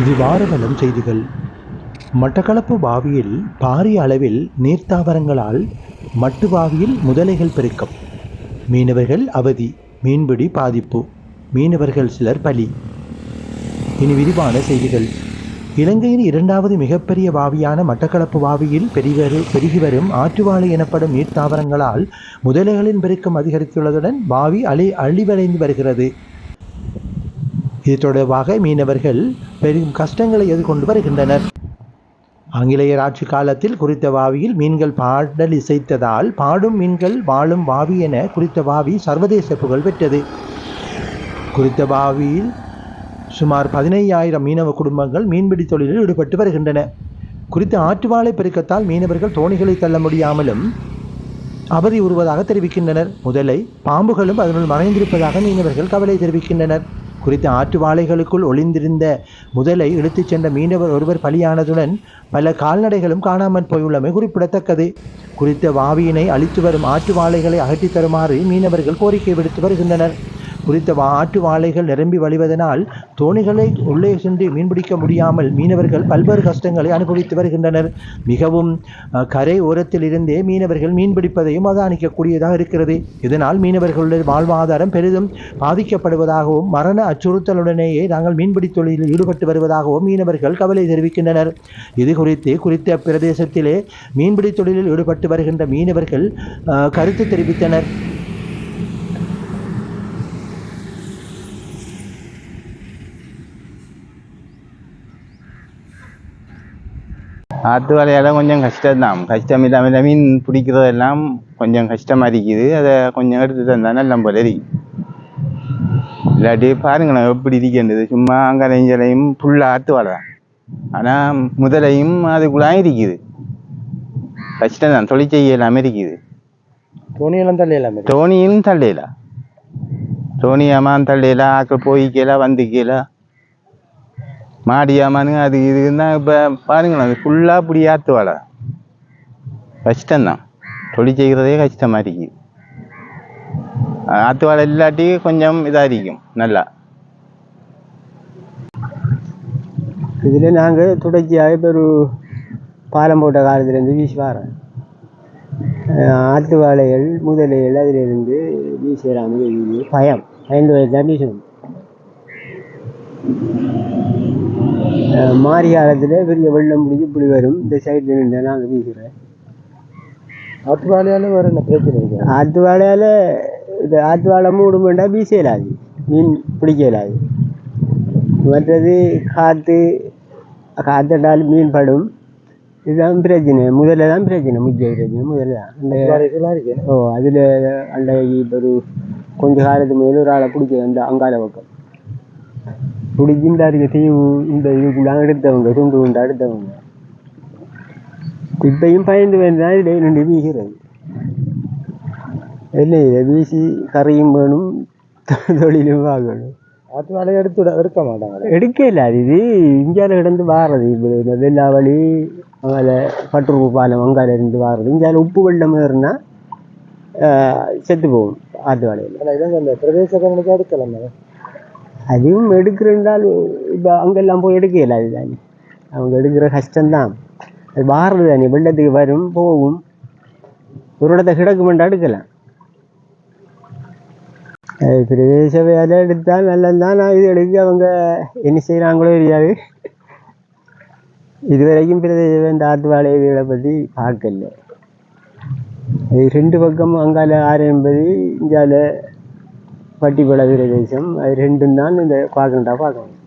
இது வாரவலம் செய்திகள். மட்டக்களப்பு பாவியில் பாரிய அளவில் நீர்த்தாவரங்களால் மட்டு பாவியில் முதலைகள் பெருக்கம். மீனவர்கள் அவதி மீன்பிடி பாதிப்பு மீனவர்கள் சிலர் பலி. இனி விரிவான செய்திகள். இலங்கையின் இரண்டாவது மிகப்பெரிய வாவியான மட்டக்களப்பு வாவியில் பெரிவரு பெருகி வரும் ஆற்றுவாழை எனப்படும் நீர்த்தாவரங்களால் முதலைகளின் பெருக்கம் அதிகரித்துள்ளதுடன் வாவி அழி அழிவடைந்து வருகிறது. இது தொடர்பாக மீனவர்கள் பெரும் கஷ்டங்களை எதிர்கொண்டு வருகின்றனர். ஆங்கிலேயர் ஆட்சி காலத்தில் குறித்த வாவியில் மீன்கள் பாடல் இசைத்ததால் பாடும் மீன்கள் வாழும் வாவி என குறித்த வாவி சர்வதேச புகழ் பெற்றது. குறித்த வாவியில் சுமார் பதினையாயிரம் மீனவ குடும்பங்கள் மீன்பிடி தொழிலில் ஈடுபட்டு வருகின்றன. குறித்த ஆற்றுவாழை பெருக்கத்தால் மீனவர்கள் தோணிகளை தள்ள முடியாமலும் அவதி உறுவதாக தெரிவிக்கின்றனர். முதலை பாம்புகளும் அதனுள் மறைந்திருப்பதாக மீனவர்கள் கவலை தெரிவிக்கின்றனர். குறித்த ஆற்றுவாளைகளுக்குள் ஒளிந்திருந்த முதலை இழுத்துச் சென்ற மீனவர் ஒருவர் பலியானதுடன் பல கால்நடைகளும் காணாமல் போயுள்ளமை குறிப்பிடத்தக்கது. குறித்த வாவியினை அழித்து வரும் ஆற்றுவாளைகளை அகற்றித் தருமாறு மீனவர்கள் கோரிக்கை விடுத்து வருகின்றனர். குறித்த வா ஆற்று வாழைகள் நிரம்பி வழிவதனால் தோணிகளை உள்ளே சென்று மீன்பிடிக்க முடியாமல் மீனவர்கள் பல்வேறு கஷ்டங்களை அனுபவித்து வருகின்றனர். மிகவும் கரை ஓரத்தில் இருந்தே மீனவர்கள் மீன்பிடிப்பதையும் அவதானிக்கக்கூடியதாக இருக்கிறது. இதனால் மீனவர்களுடைய வாழ்வாதாரம் பெரிதும் பாதிக்கப்படுவதாகவும் மரண அச்சுறுத்தலுடனேயே நாங்கள் மீன்பிடி தொழிலில் ஈடுபட்டு வருவதாகவும் மீனவர்கள் கவலை தெரிவிக்கின்றனர். இது குறித்து குறித்த பிரதேசத்திலே மீன்பிடி தொழிலில் ஈடுபட்டு வருகின்ற மீனவர்கள் கருத்து தெரிவித்தனர். ஆற்று வேலையால் கொஞ்சம் கஷ்டம்தான். கஷ்டம் இல்லாமல் மீன் பிடிக்கிறதெல்லாம் கொஞ்சம் கஷ்டமாக இருக்குது அதை கொஞ்சம் எடுத்து தந்தால் நல்ல போல இருக்கு. இல்லாட்டி பாருங்களேன் எப்படி இருக்கின்றது. சும்மா அங்கே நெஞ்சலையும் ஃபுல்லாக ஆற்று வாழை ஆனால் முதலையும் அதுக்குள்ளாக இருக்குது. கஷ்டம் தான் தொழில் செய்ய இல்லாமல் இருக்குது. துணியெல்லாம் தள்ளி எல்லாமே தோணியும் தள்ளையில தோணி தள்ளையில ஆக்கள் போய்க்கல வந்துக்கல மாடி ஏமானுங்க அது இதுன்னா இப்போ பாருங்களேன் அது ஃபுல்லாக இப்படி ஆற்று வாழை கஷ்டம்தான் தொழில் செய்கிறதே கஷ்டமாக இருக்குது ஆற்று வாழை இல்லாட்டி கொஞ்சம் இதாக இருக்கும் நல்லா இதில் நாங்கள் தொடர்ச்சியாக இப்போ ஒரு பாலம் போட்ட காலத்துலேருந்து வீசி வரோம் ஆற்று வாழைகள் முதலைகள் அதிலிருந்து வீசுகிறாங்க பயம் பயந்து வயது தான் வீசணும் மாரி காலத்தில் பெரிய வெள்ளம் முடிஞ்சு இப்படி வரும். இந்த சைடில் நின்று நாங்கள் வீசுகிறேன் ஆற்று வாழையால வேற என்ன பிரச்சனை ஆற்று வாழையால் இது ஆற்று வாழை மூடும் வேண்டாம் வீச இயலாது. மீன் பிடிக்க இயலாது. மற்றது காற்று காற்றுண்டால் மீன் படும். இதுதான் பிரச்சனை. முதல்ல தான் பிரச்சனை. முக்கிய பிரச்சனை. முதல்ல தான். அந்த ஓ அதில் அந்த இப்போ ஒரு கொஞ்ச காலத்துக்கு மேலே ஒரு ஆளை பிடிக்க அந்த அங்கால பக்கம். பிடிச்சி இந்த இருக்க தீவு இந்த இதுக்குள்ள எடுத்தவங்க துண்டு குண்டு எடுத்தவங்க இப்பயும் பயந்து தான் இடையே நின்று வீசுறது இல்லை இதை வீசி கறியும் வேணும் தொழிலும் வாங்கணும். ஆற்று வாழையை எடுத்து எடுக்க மாட்டாங்க எடுக்கல அது இது. இந்தியாவில் கிடந்து வாரது இப்போ இந்த வெள்ளாவளி அங்கே பட்டுருப்பு பாலம் அங்கால இருந்து வாரது. இந்தியாவில் உப்பு வெள்ளம் ஏறுனா செத்து போகும். ஆற்று வாழையில் ஆனால் இவங்க அந்த பிரதேச கவனிக்கு எடுக்கலாம் அதுவும் எடுக்கிறென்றால் இப்போ அங்கெல்லாம் போய் எடுக்கல அதுதானே. அவங்க எடுக்கிற கஷ்டம்தான். அது வாரது தானே வெள்ளத்துக்கு வரும் போகும். ஒரு இடத்த கிடக்குமெண்டா எடுக்கலாம் அது பிரதேச வேலை எடுத்தால் நல்லதுதான். நான் இது எடுக்க அவங்க என்ன செய்கிறாங்களோ தெரியாது. இதுவரைக்கும் பிரதேச இந்த ஆட்டு வாழை இதுகளை பற்றி பார்க்கல. அது ரெண்டு பக்கம் அங்கால ஆறு எண்பது இந்தியாவில் பட்டிப்பட பிரதேசம் ரெண்டும் தான் இந்த பார்க்கணுண்டா பார்க்கணும்